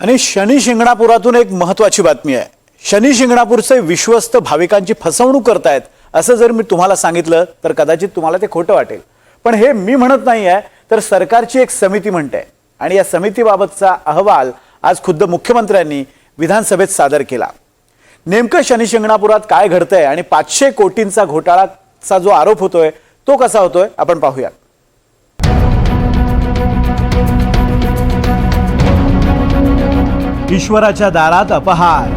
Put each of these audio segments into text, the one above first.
आणि शनी शिंगणापुरातून एक महत्वाची बातमी आहे. शनी शिंगणापूरचे विश्वस्त भाविकांची फसवणूक करतायत असं जर मी तुम्हाला सांगितलं तर कदाचित तुम्हाला ते खोटं वाटेल. पण हे मी म्हणत नाही आहे तर सरकारची एक समिती म्हणते. आणि या समितीबाबतचा अहवाल आज खुद्द मुख्यमंत्र्यांनी विधानसभेत सादर केला. नेमकं शनी शिंगणापुरात काय घडतंय आणि पाचशे कोटींचा घोटाळाचा जो आरोप होतोय तो कसा होतोय आपण पाहूया ईश्वराच्या दारात अपहार.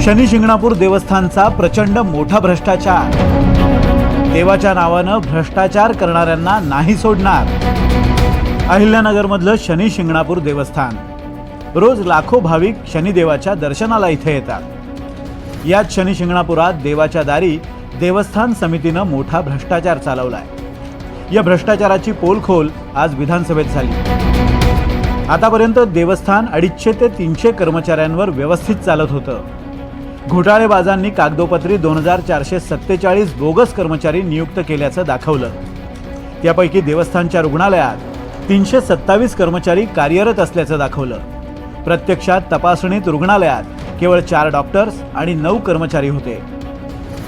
शनी शिंगणापूर देवस्थानचा प्रचंड मोठा भ्रष्टाचार. देवाच्या नावानं भ्रष्टाचार करणाऱ्यांना नाही सोडणार. अहिल्यानगरमधलं शनी शिंगणापूर देवस्थान. रोज लाखो भाविक शनिदेवाच्या दर्शनाला इथे येतात. याच शनी शिंगणापुरात देवाच्या दारी देवस्थान समितीनं मोठा भ्रष्टाचार चालवलाय. या भ्रष्टाचाराची पोलखोल आज विधानसभेत झाली. आतापर्यंत देवस्थान अडीचशे ते तीनशे कर्मचाऱ्यांवर व्यवस्थित चालत होतं. घोटाळेबाजांनी कागदोपत्री दोन हजार चारशे सत्तेचाळीस बोगस कर्मचारी नियुक्त केल्याचं दाखवलं. त्यापैकी देवस्थानच्या रुग्णालयात तीनशे सत्तावीस कर्मचारी कार्यरत असल्याचं दाखवलं. प्रत्यक्षात तपासणीत रुग्णालयात केवळ चार डॉक्टर्स आणि नऊ कर्मचारी होते.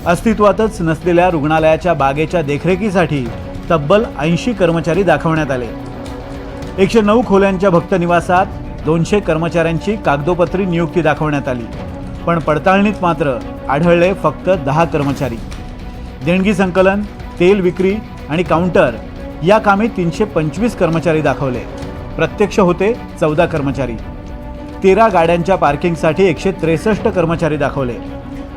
अस्तित्वातच नसलेल्या रुग्णालयाच्या बागेच्या देखरेखीसाठी तब्बल ऐंशी कर्मचारी दाखवण्यात आले. एकशे नऊ खोल्यांच्या भक्त निवासात दोनशे कर्मचाऱ्यांची कागदोपत्री नियुक्ती दाखवण्यात आली. पण पडताळणीत मात्र आढळले फक्त दहा कर्मचारी. देणगी संकलन तेल विक्री आणि काउंटर या कामी तीनशे पंचवीस कर्मचारी दाखवले. प्रत्यक्ष होते चौदा कर्मचारी. तेरा गाड्यांच्या पार्किंगसाठी एकशे त्रेसष्ट कर्मचारी दाखवले.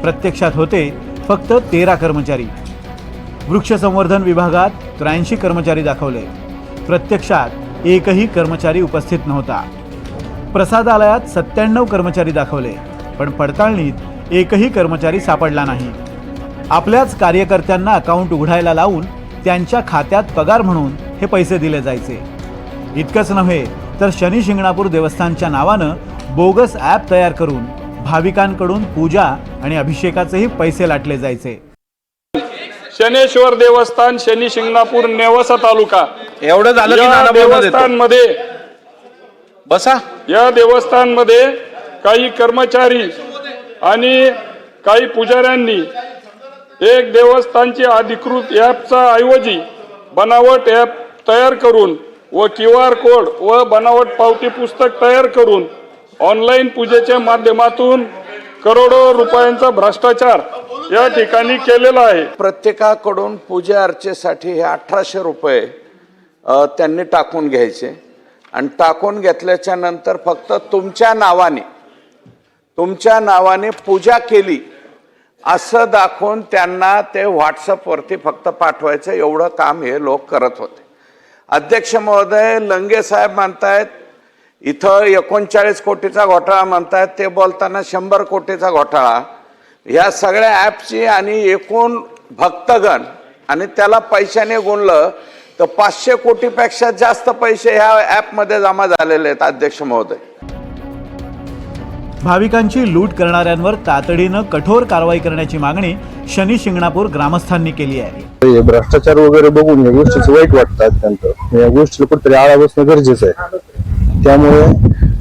प्रत्यक्षात होते फक्त तेरा कर्मचारी. वृक्ष संवर्धन विभागात त्र्याऐंशी कर्मचारी दाखवले. प्रत्यक्षात एकही कर्मचारी उपस्थित नव्हता. प्रसादालयात सत्त्याण्णव कर्मचारी दाखवले पण पडताळणीत एकही कर्मचारी सापडला नाही. आपल्याच कार्यकर्त्यांना अकाउंट उघडायला लावून त्यांच्या खात्यात पगार म्हणून हे पैसे दिले जायचे. इतकंच नव्हे तर शनी शिंगणापूर देवस्थानच्या नावानं बोगस ॲप तयार करून भाविकांकडून पूजा आणि अभिषेकाचेही पैसे लाटले जायचे. शनेश्वर देवस्थान शनी शिंगणापूर नेवसा तालुका. एवढं झालं की या देतो. देवस्थानमध्ये बसा. या देवस्थानमध्ये काही कर्मचारी आणि काही पुजाऱ्यांनी एक देवस्थानची अधिकृत ॲपचा ऐवजी बनावट ॲप तयार करून व क्यू आर कोड व बनावट पावती पुस्तक तयार करून ऑनलाईन पूजेच्या माध्यमातून करोडो रुपयांचा भ्रष्टाचार या ठिकाणी केलेला आहे. प्रत्येकाकडून पूजा अर्चेसाठी हे अठराशे रुपये त्यांनी टाकून घ्यायचे. आणि टाकून घेतल्याच्या नंतर फक्त तुमच्या नावाने तुमच्या नावाने पूजा केली. असं दाखवून त्यांना ते व्हॉट्सअपवरती फक्त पाठवायचं. एवढं काम हे लोक करत होते. अध्यक्ष महोदय लंगे साहेब म्हणतायत इथं एकोणचाळीस कोटीचा घोटाळा म्हणतायत ते बोलताना शंभर कोटीचा घोटाळा. ह्या सगळ्या ॲपची आणि एकूण भक्तगण आणि त्याला पैशाने गुणलं तर पाचशे कोटीपेक्षा जास्त पैसे ह्या ॲपमध्ये जमा झालेले आहेत अध्यक्ष महोदय. भाविकांची लूट करणाऱ्यांवर तातडीनं कठोर कारवाई करण्याची मागणी शनी शिंगणापूर ग्रामस्थांनी केली आहे. हे भ्रष्टाचार वगैरे बघून या गोष्टीचं वाईट वाटतं अत्यंत या गोष्टीला कुठेतरी आळा बसणं गरजेचं आहे. त्यामुळे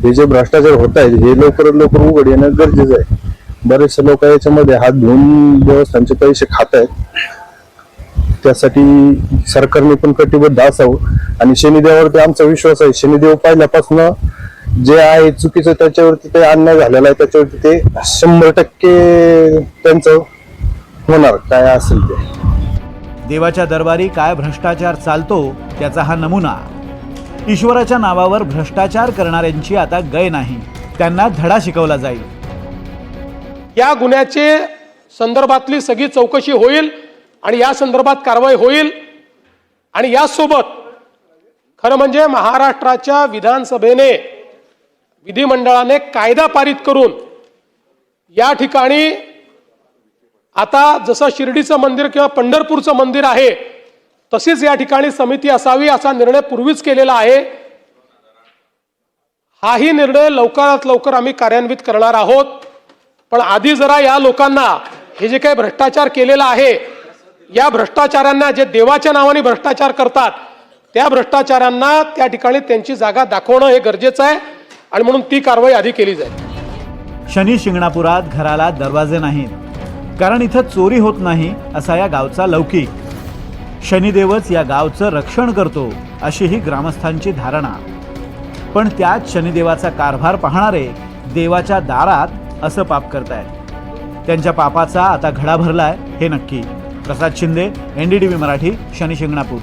हे जे भ्रष्टाचार होत आहेत हे लवकरात लवकर उघड येणं गरजेचं आहे. बरेचसे लोक याच्यामध्ये हात धुवून देवस्थानचे पैसे खात आहेत. त्यासाठी सरकारने पण कटिबद्ध असावं. आणि शनिदेवावरती आमचा विश्वास आहे. शनिदेव पाहिल्यापासून जे आहे चुकीचं त्याच्यावरती ते अन्याय झालेला आहे. त्याच्यावरती ते शंभर टक्के त्यांचं होणार. काय असेल ते. देवाच्या दरबारी काय भ्रष्टाचार चालतो त्याचा हा नमुना. ईश्वराच्या नावावर भ्रष्टाचार करणाऱ्यांची आता गय नाही. त्यांना धडा शिकवला जाईल. या गुन्ह्याचे संदर्भातली सगळी चौकशी होईल. आणि या संदर्भात कारवाई होईल. आणि यासोबत खरं म्हणजे महाराष्ट्राच्या विधानसभेने विधिमंडळाने कायदा पारित करून या ठिकाणी आता जसं शिर्डीचं मंदिर किंवा पंढरपूरचं मंदिर आहे तशीच या ठिकाणी समिती असावी असा निर्णय पूर्वीच केलेला आहे. हाही निर्णय लवकरात लवकर आम्ही कार्यान्वित करणार आहोत. पण आधी जरा या लोकांना हे जे काही भ्रष्टाचार केलेला आहे या भ्रष्टाचारांना जे देवाच्या नावाने भ्रष्टाचार करतात त्या भ्रष्टाचारांना त्या ठिकाणी त्यांची जागा दाखवणं हे गरजेचं आहे आणि म्हणून ती कारवाई आधी केली जाईल. शनी शिंगणापुरात घराला दरवाजे नाहीत कारण इथं चोरी होत नाही असा या गावचा लौकिक. शनिदेवच या गावचं रक्षण करतो अशी ही ग्रामस्थांची धारणा. पण त्याच शनिदेवाचा कारभार पाहणारे देवाच्या दारात असं पाप करतायत. त्यांच्या पापाचा आता घडा भरलाय हे नक्की. प्रसाद शिंदे एनडीटीव्ही मराठी शनी शिंगणापूर.